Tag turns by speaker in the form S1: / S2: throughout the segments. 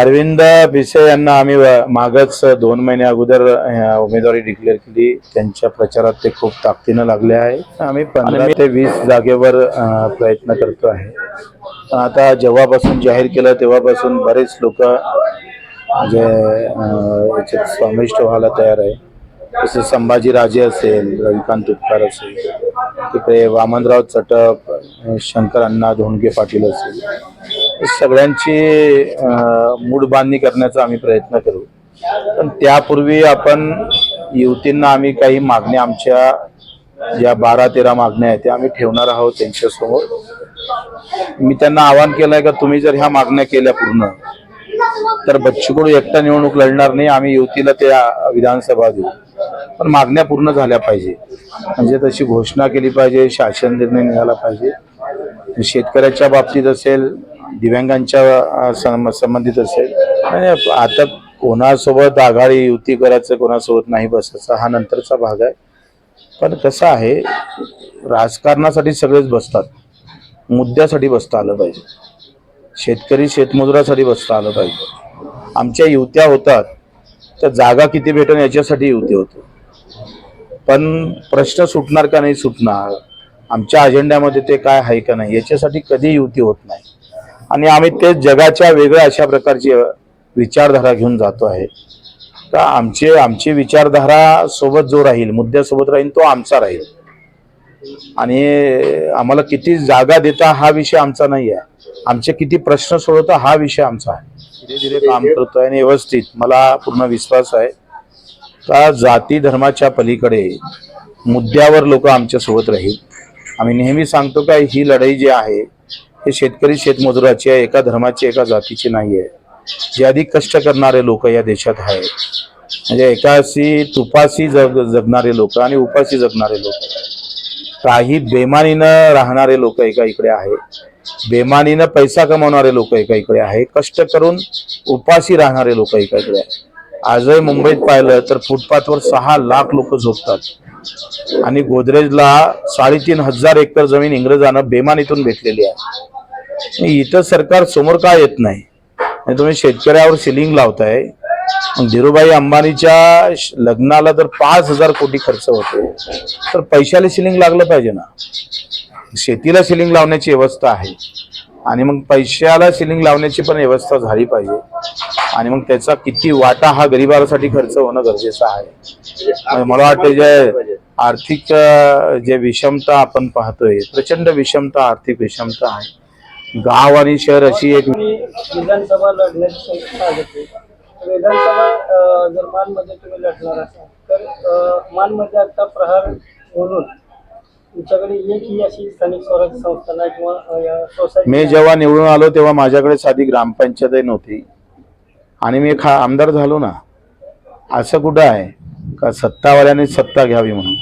S1: अरविंद भिसे यांना आम्ही मागच दोन महिने अगोदर उमेदवारी डिक्लेअर केली. त्यांच्या प्रचारात ते खूप ताकदीनं लागले आहे. आम्ही पंधरा ते वीस जागेवर प्रयत्न करतो आहे. पण आता जेव्हापासून जाहीर केलं तेव्हापासून बरेच लोक जे याच्यात समाविष्ट व्हायला तयार आहे. जसे संभाजीराजे असेल रविकांत तुपकार असेल तिकडे वामनराव चटप शंकर अण्णा धोंडगे पाटील असेल सगळ्यांची मूड बांधणी करण्याचा आम्ही प्रयत्न करू. पण त्यापूर्वी आपण युवतींना आम्ही काही मागण्या आमच्या ज्या बारा तेरा मागण्या आहेत त्या आम्ही ठेवणार आहोत त्यांच्यासमोर. मी त्यांना आवाहन केलं आहे का तुम्ही जर ह्या मागण्या केल्या पूर्ण तर बच्चू कडू एकटा निवडणूक लढणार नाही आम्ही युवतीला त्या विधानसभा देऊ. पण मागण्या पूर्ण झाल्या पाहिजे. म्हणजे तशी घोषणा केली पाहिजे शासन निर्णय निघाला पाहिजे. शेतकऱ्याच्या बाबतीत असेल दिव्यांगांच्या सं- संबंधित असेल आणि आता कोणासोबत आघाडी युती करायचं कोणासोबत नाही बसायचं हा नंतरचा भाग आहे. पण कसं आहे राजकारणासाठी सगळेच बसतात. मुद्द्यासाठी बसता आलं पाहिजे. शेतकरी शेतमजुरासाठी बसता आलं पाहिजे. आमच्या युत्या होतात तर जागा किती भेटेल याच्यासाठी युती होतो. पण प्रश्न सुटणार का नाही सुटणार? आमच्या अजेंड्यामध्ये ते काय आहे का नाही? याच्यासाठी कधी युती होत नाही. आणि आम्ही ते जगाच्या वेगळ्या अशा प्रकारची विचारधारा घेऊन जातो आहे. का आमची आमची विचारधारा सोबत जो राहील मुद्द्यासोबत राहील तो आमचा राहील. आणि आम्हाला किती जागा देता हा विषय आमचा नाही आहे आमचे किती प्रश्न सोडवता हा विषय आमचा आहे. धीरे धीरे काम करतोय आणि व्यवस्थित. मला पूर्ण विश्वास आहे. का जाती धर्माच्या पलीकडे मुद्द्यावर लोक आमच्यासोबत राहील. आम्ही नेहमी सांगतो का ही लढाई जी आहे हे शेतकरी शेतमजुराची आहे एका धर्माची एका जातीची नाही आहे जे अधिक कष्ट करणारे लोक या देशात आहेत. म्हणजे एकाशी तुपाशी जग जगणारे लोक आणि उपाशी जगणारे लोक. काही बेमानीनं राहणारे लोक एका इकडे आहे बेमानीनं पैसा कमावणारे लोक एका इकडे आहे कष्ट करून उपाशी राहणारे लोक एका इकडे आहे आजही मुंबईत पाहिलं तर फुटपाथवर सहा लाख लोक झोपतात. आणि गोदरेजला साडेतीन हजार एकर जमीन इंग्रजांना बेमानीतून भेटलेली आहे. इथं सरकार समोर का येत नाही? तुम्ही शेतकऱ्यावर सिलिंग लावताय. धीरूभाई अंबानीच्या लग्नाला जर पाच हजार कोटी खर्च होतो. तर पैशाला सिलिंग लागलं पाहिजे ना? शेतीला सिलिंग लावण्याची व्यवस्था आहे. आणि मग पैशाला सिलिंग लावण्याची पण व्यवस्था झाली पाहिजे. आणि मग त्याचा किती वाटा हा गरिबासाठी खर्च होणं गरजेचं आहे. आणि मला वाटतं जे आर्थिक जे विषमता आपण पाहतोय प्रचंड विषमता आर्थिक विषमता आहे. गाव आणि शहर अशी एक
S2: विधानसभा लढण्याची विधानसभा अं, जर मानमध्ये तुम्ही लढणार असाल तर अं, मानमध्ये आता प्रहार म्हणून तुमच्याकडे एकही अशी स्थानिक स्वराज्य संस्था नाही किंवा अं, या सोसायटी
S1: मी जेव्हा निवडून आलो तेव्हा माझ्याकडे साधी ग्रामपंचायतही नव्हती. आणि मी खा आमदार झालो ना असं कुठं आहे? का सत्तावाल्याने सत्ता घ्यावी म्हणून?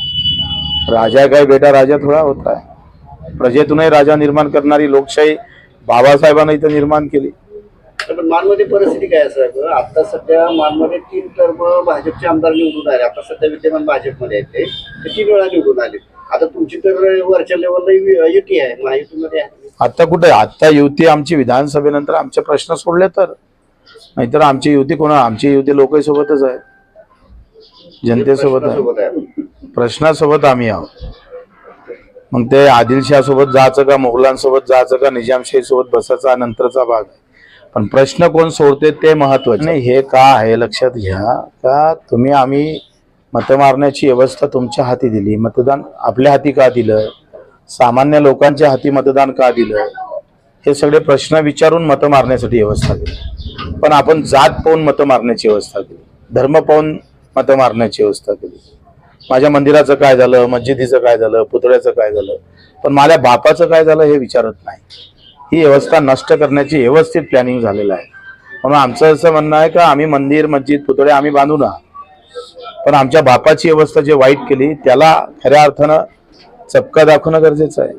S1: राजा काय बेटा राजा थोडा होता. प्रजेतूनही राजा निर्माण करणारी लोकशाही बाबासाहेबांना इथं निर्माण केली.
S3: पण मानमध्ये परिस्थिती काय असं आता सध्या मानमध्ये तीन टर्म भाजपचे आमदार निवडून आले. आता सध्या विद्यमान भाजपमध्ये आहेत ते. तीन वेळा निवडून आले. आता तुमची तर वरच्या लेवलला युती आहे. महायुतीमध्ये आहे.
S1: आता कुठे? आता युती आमची विधानसभेनंतर आमचे प्रश्न सोडले तर. नाहीतर आमची युती कोणा आमची युती लोकांसोबतच आहे. जनतेसोबत आहे.
S3: सोबत आहे.
S1: प्रश्नासोबत आम्ही आहोत. मग ते आदिलशाह सोबत जायचं का? मुघलांसोबत जायचं का? निजामशाही सोबत बसायचा नंतरचा भाग आहे. पण प्रश्न कोण सोडते ते महत्त्वाचे. नाही हे का आहे लक्षात घ्या का तुम्ही आम्ही मत मारण्याची व्यवस्था तुमच्या हाती दिली मतदान आपल्या हाती का दिलं सामान्य लोकांच्या हाती मतदान का दिलं हे सगळे प्रश्न विचारून मत मारण्यासाठी व्यवस्था केली. पण आपण जात पाहून मत मारण्याची व्यवस्था केली धर्म पाहून मत मारण्याची व्यवस्था केली. माझ्या मंदिराचं काय झालं मस्जिदीचं काय झालं पुतळ्याचं काय झालं पण माझ्या बापाचं काय झालं हे विचारत नाही. ही व्यवस्था नष्ट करण्याची व्यवस्थित प्लॅनिंग झालेलं आहे. म्हणून आमचं असं म्हणणं आहे का आम्ही मंदिर मस्जिद पुतळे आम्ही बांधू ना. पण आमच्या बापाची व्यवस्था जे वाईट केली त्याला खऱ्या अर्थानं चपका दाखवणं गरजेचं आहे.